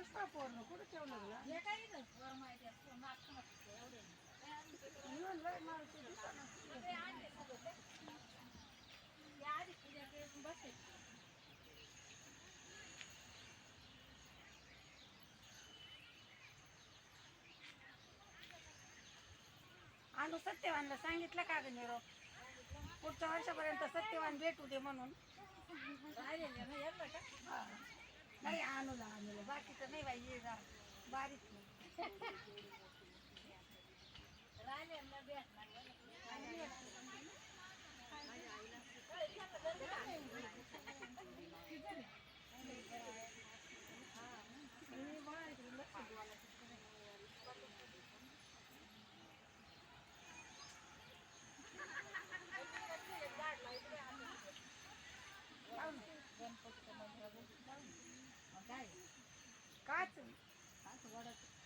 कसला पोरं कुठं ठेवलं तुला हे काय इथं? वर माहिती एवढे. येऊन लय आणले ते. ते आधी आणू सत्यवानला सांगितलं का ग निरोप पुढच्या वर्षापर्यंत सत्यवान भेटू दे म्हणून राहिलेले ना, यांना का? हा. नाही आणूला आणूला नाही बाई बारीक. ಮಾಡ್ತೀವಿ ಆಯ್ತು ಓಡಾಡ್ತೀವಿ